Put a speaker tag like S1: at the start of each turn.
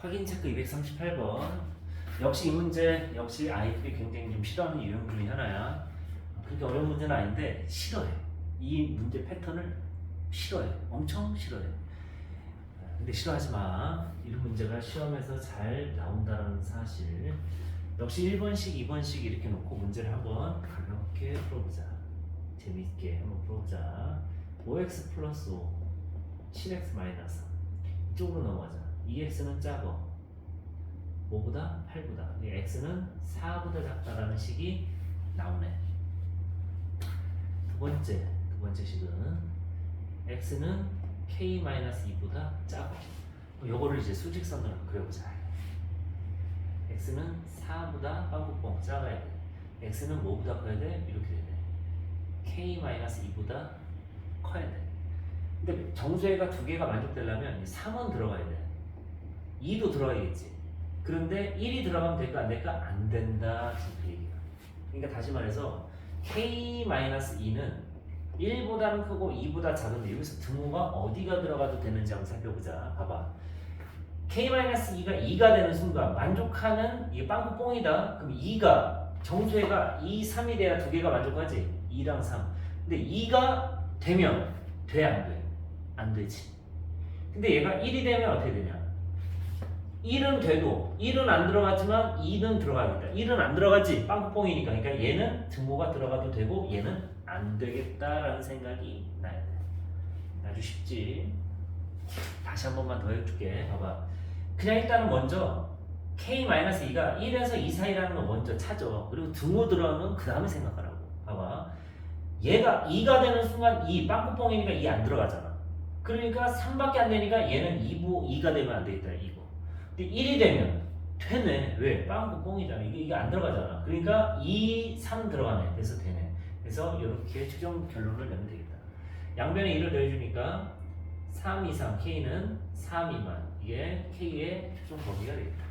S1: 확인 체크 238번. 역시 이 문제 역시 아이들이 굉장히 좀 싫어하는 유형 중에 하나야. 그렇게 어려운 문제는 아닌데 싫어해. 이 문제 패턴을 싫어해. 엄청 싫어해. 근데 싫어하지 마. 이런 문제가 시험에서 잘 나온다는 사실. 역시 1번씩, 2번씩 이렇게 놓고 문제를 한번 가볍게 풀어보자. 재밌게 한번 풀어보자. 5x 플러스 5, 7x 마이너스 3. 이쪽으로 넘어가자. 2x는 작어. 5보다 8보다. x는 4보다 작다라는 식이 나오네. 두 번째, 두 번째 식은 x는 k-2보다 작아. 요거를 이제 수직선으로 그려보자. x는 4보다 빵꾸뻥 작아야 돼. x는 뭐보다 커야 돼? 이렇게 되네. k-2보다 커야 돼. 근데 정수해가 두 개가 만족되려면 3은 들어가야 돼. 2도 들어가야겠지. 그런데 1이 들어가면 될까 안 될까? 안 된다. 지금 그 얘기야. 그러니까 다시 말해서 k-2는 1보다는 크고 2보다 작은데 여기서 등호가 어디가 들어가도 되는지 한번 살펴보자. 봐봐. k-2가 2가 되는 순간 만족하는 이게 빵꾸 뽕이다. 그럼 2가 정수해가 2, 3이 돼야 두 개가 만족하지. 2랑 3. 근데 2가 되면 돼 안 돼? 안 되지. 근데 얘가 1이 되면 어떻게 되냐? 1은 돼도 1은 안 들어갔지만 2는 들어가겠다. 1은 안 들어가지. 빵꾸뽕이니까. 그러니까 얘는 등호가 들어가도 되고 얘는 안 되겠다라는 생각이 나야 돼. 아주 쉽지. 다시 한 번만 더 해줄게. 봐봐. 그냥 일단은 먼저 k-2가 1에서 2 사이라는 거 먼저 찾아. 그리고 등호 들어가면 그 다음에 생각하라고. 봐봐. 얘가 2가 되는 순간 2, 빵꾸뽕이니까 2 안 들어가잖아. 그러니까 3밖에 안 되니까 얘는 2부 2가 되면 안 되겠다. 2부. 근데 1이 되면 되네. 왜? 빵꾸 뽕이잖아. 이게, 이게 안 들어가잖아. 그러니까 2, 3 들어가네. 그래서 되네. 그래서 이렇게 최종 결론을 내면 되겠다. 양변에 1을 더해주니까 3 이상 K는 3 미만. 이게 K의 최종 범위가 되겠다.